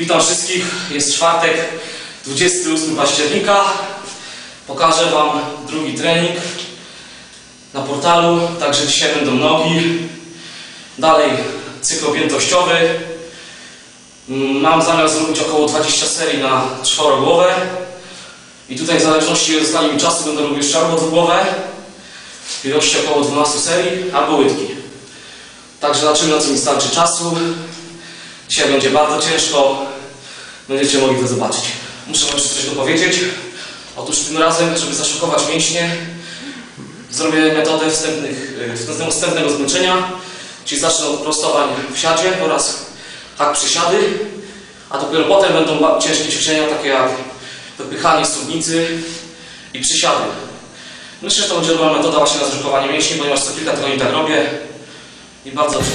Witam wszystkich. Jest czwartek, 28 października. Pokażę Wam drugi trening na portalu. Także dzisiaj będą nogi. Dalej cykl objętościowy. Mam zamiar zrobić około 20 serii na czworogłowę. I tutaj w zależności od zostanie mi czasu będę robił jeszcze albo dwugłowę w ilości około 12 serii, albo łydki. Także zobaczymy na co mi starczy czasu. Dzisiaj będzie bardzo ciężko. Będziecie mogli to zobaczyć. Muszę Wam jeszcze coś dopowiedzieć. Otóż tym razem, żeby zaszokować mięśnie, zrobię metodę wstępnych, e, wstępnego zmęczenia, czyli zacznę od prostowań w siadzie oraz hak przysiady, a dopiero potem będą ciężkie ćwiczenia, takie jak wypychanie studnicy i przysiady. Myślę, że to będzie dobra metoda właśnie na zaszokowanie mięśni, ponieważ co kilka tygodni tak robię i bardzo dobrze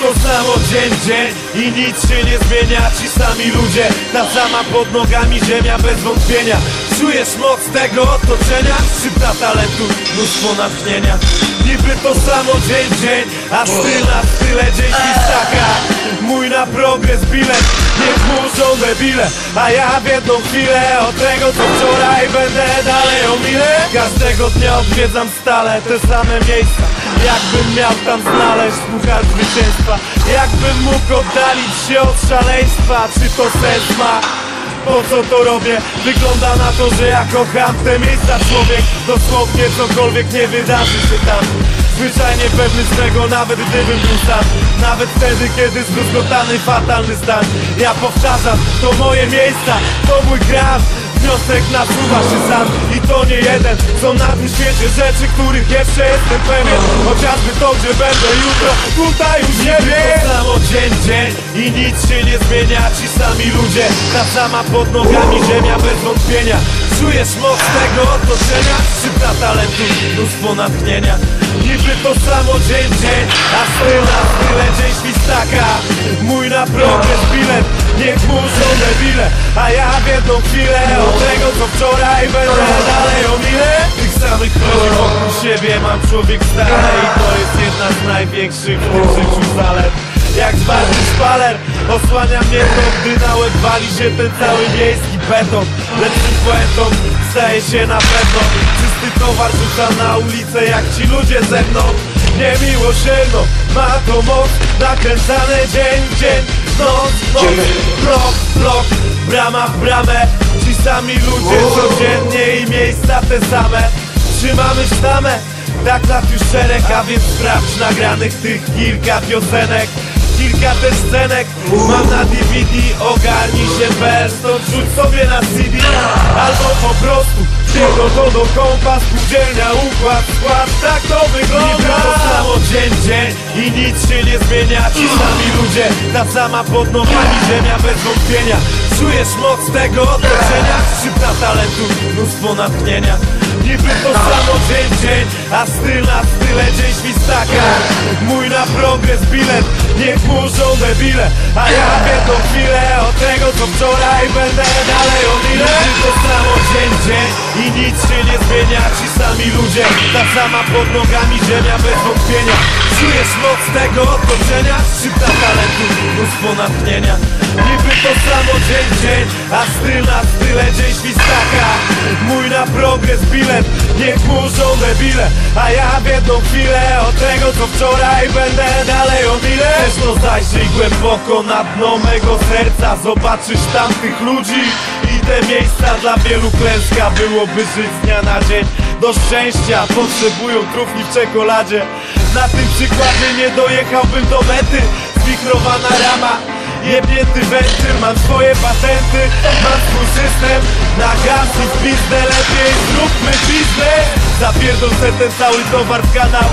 to samo dzień dzień i nic się nie zmienia. Ci sami ludzie, ta sama pod nogami ziemia bez wątpienia. Czujesz moc tego otoczenia? Szybka talentu, mnóstwo natchnienia. Niby to samo dzień dzień, a styl na style dzień pistaka Mój na progres bilet, nie muszą debile A ja w jedną chwilę od tego co wczoraj będę dalej o mile Każdego dnia odwiedzam stale te same miejsca Jakbym miał tam znaleźć puchar zwycięstwa Jakbym mógł oddalić się od szaleństwa Czy to sens ma? Po co to robię? Wygląda na to, że ja kocham te miejsca Człowiek dosłownie cokolwiek nie wydarzy się tam Zwyczajnie pewny swego, nawet gdybym był sam Nawet wtedy, kiedy zdruzgotany fatalny stan Ja powtarzam, to moje miejsca, to mój kraj Wniosek nasuwa się sam i to nie jeden. Są na tym świecie rzeczy, których jeszcze jestem pewien. Chociażby to, gdzie będę jutro, tutaj już nie wiem To samo dzień dzień i nic się nie zmienia. Ci sami ludzie, ta sama pod nogami ziemia bez wątpienia Czujesz moc tego otoczenia, szybka talentu, mnóstwo natchnienia Niby to samo dzień dzień, a styl na style dzień świstaka Mój na progres bilet, niech muszą debile A ja w jedną chwilę od tego co wczoraj będę. Dalej o mile? Tych samych ludzi wokół siebie mam człowiek stale I to jest jedna z największych w tym życiu zalet jak zwarty szpaler. Osłania mnie to, gdy na łeb wali się ten cały miejski beton. Lepszym poetą staje się na pewno. Czysty towar rzuca na ulicę jak ci ludzie ze mną. Niemiłosierno ma to moc. Nakręcane dzień w dzień, noc w noc. Blok, blok, brama w bramę. Ci sami ludzie codziennie i miejsca te same. Trzymamy sztamę. Tak lat już szereg, a więc sprawdź nagranych tych kilka piosenek Kilka też scenek. Mam na DVD, ogarnij się bez Stąd rzuć sobie na CD Albo po prostu Tylko to do kompa, spółdzielnia, układ, skład Tak to wygląda. Niby to samo dzień dzień I nic się nie zmienia. Ci sami ludzie, ta sama pod nogami ziemia bez wątpienia. Czujesz moc tego otoczenia Szybka talentu, mnóstwo natchnienia. Niby to samo dzień dzień A styl na style dzień świstaka Mój na progres bilet Niech muszą debile A ja jedną chwilę od tego co wczoraj Będę dalej o Niby to samo dzień dzień I nic się nie zmienia. Ci sami ludzie Ta sama pod nogami ziemia bez wątpienia. Czujesz moc tego otoczenia? Szybka talentu, mnóstwo natchnienia Niby to samo dzień dzień A styl na style dzień świstaka Mój na progres bilet Niech muszą debile A ja w jedną chwilę od tego co wczoraj Będę dalej o mile to zajrzyj głęboko na dno mego serca. Zobaczysz tamtych ludzi I te miejsca dla wielu klęska. Byłoby żyć z dnia na dzień. Do szczęścia potrzebują trufli w czekoladzie. Na tym przykładzie nie dojechałbym do mety. Zwichrowana rama Jebnięty wentyl, mam swoje patenty Mam swój system Na gaz i w pizdę Lepiej zróbmy biznes. Zapierdol se ten cały towar w kanał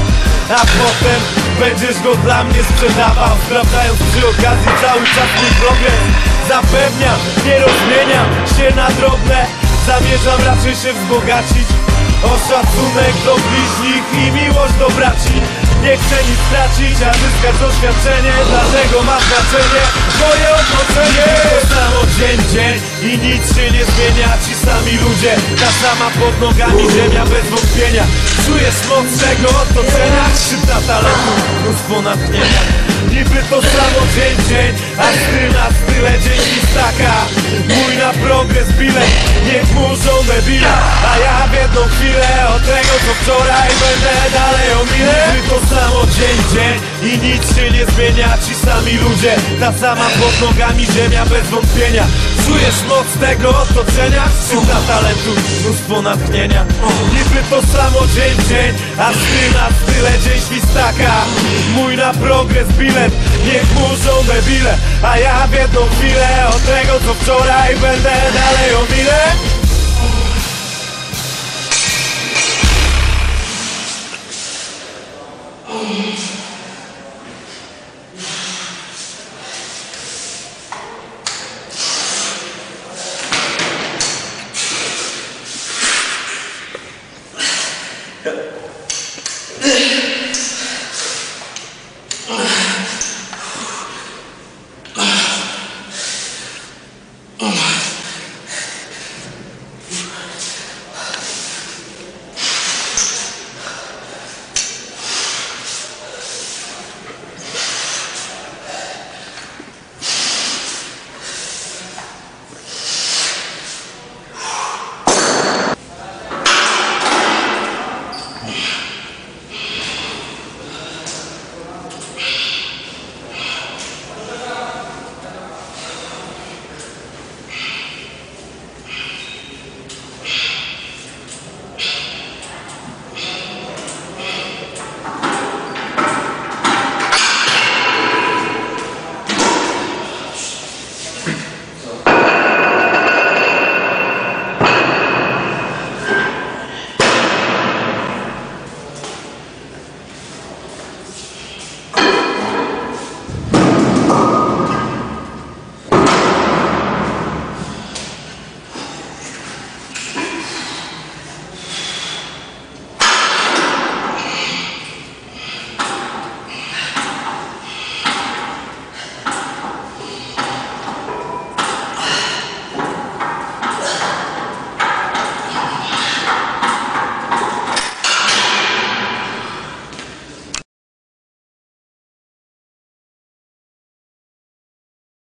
A potem będziesz go dla mnie sprzedawał. Sprawdzając przy okazji cały czas mój progres Zamierzam raczej się wzbogacić O szacunek do bliźnich i miłość do braci. Nie chcę nic stracić, a zyskać doświadczenie Dlatego ma znaczenie moje otoczenie. To samo dzień, dzień i nic się nie zmienia Ci sami ludzie, ta sama pod nogami ziemia bez wątpienia. Czujesz moc tego otoczenia Szybna talentu, mnóstwo Niby to samo dzień, dzień, a styl na style dzień chwilę od tego co wczoraj będę dalej o mile Niby to samo dzień, dzień i nic się nie zmienia Ci sami ludzie, ta sama pod nogami ziemia bez wątpienia. Czujesz moc tego otoczenia, szybna talentu, mnóstwo natchnienia. Niby to samo dzień, dzień, a styl na style dzień świstaka. Mój na progres bilet, niech muszą debile. A ja w jedną chwilę od tego co wczoraj będę